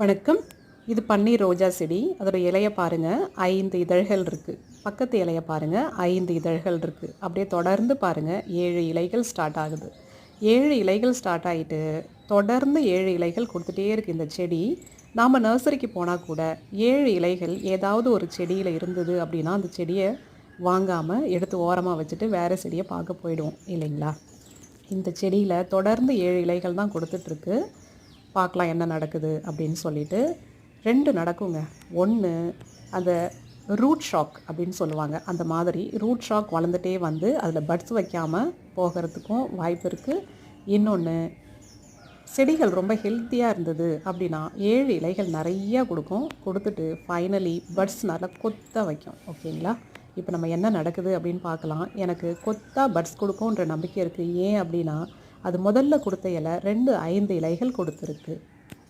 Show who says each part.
Speaker 1: வணக்கம். இது பன்னீர் ரோஜா செடி. அதோட இலையை பாருங்கள் ஐந்து இதழ்கள் இருக்குது பக்கத்து இலையை பாருங்கள் ஐந்து இதழ்கள் இருக்குது அப்படியே தொடர்ந்து பாருங்கள் ஏழு இலைகள் ஸ்டார்ட் ஆகுது. ஏழு இலைகள் ஸ்டார்ட் ஆகிட்டு தொடர்ந்து ஏழு இலைகள் கொடுத்துட்டே இருக்குது இந்த செடி. நாம் நர்சரிக்கு போனால் கூட ஏழு இலைகள் ஏதாவது ஒரு செடியில் இருந்தது அப்படின்னா அந்த செடியை வாங்காமல் எடுத்து ஓரமாக வச்சுட்டு வேறு செடியை பார்க்க போயிடுவோம். இல்லைங்களா? இந்த செடியில் தொடர்ந்து ஏழு இலைகள் தான் கொடுத்துட்ருக்கு பார்க்கலாம் என்ன நடக்குது அப்படின்னு சொல்லிட்டு ரெண்டு நடக்குங்க. ஒன்று அந்த ரூட் ஷாக் அப்படின்னு சொல்லுவாங்க. அந்த மாதிரி ரூட் ஷாக் வளர்ந்துட்டே வந்து அதில் பட்ஸ் வைக்காமல் போகிறதுக்கும் வாய்ப்பு இருக்குது இன்னொன்று செடிகள் ரொம்ப ஹெல்த்தியாக இருந்தது அப்படின்னா ஏழு இலைகள் நிறையா கொடுக்கும். கொடுத்துட்டு ஃபைனலி பட்ஸ் நல்லா கொத்த வைக்கும். ஓகேங்களா? இப்போ நம்ம என்ன நடக்குது அப்படின்னு பார்க்கலாம். எனக்கு கொத்தா பட்ஸ் கொடுக்கும்ன்ற நம்பிக்கை இருக்குது ஏன் அப்படின்னா அது முதல்ல கொடுத்த இலை ரெண்டு ஐந்து இலைகள் கொடுத்துருக்கு.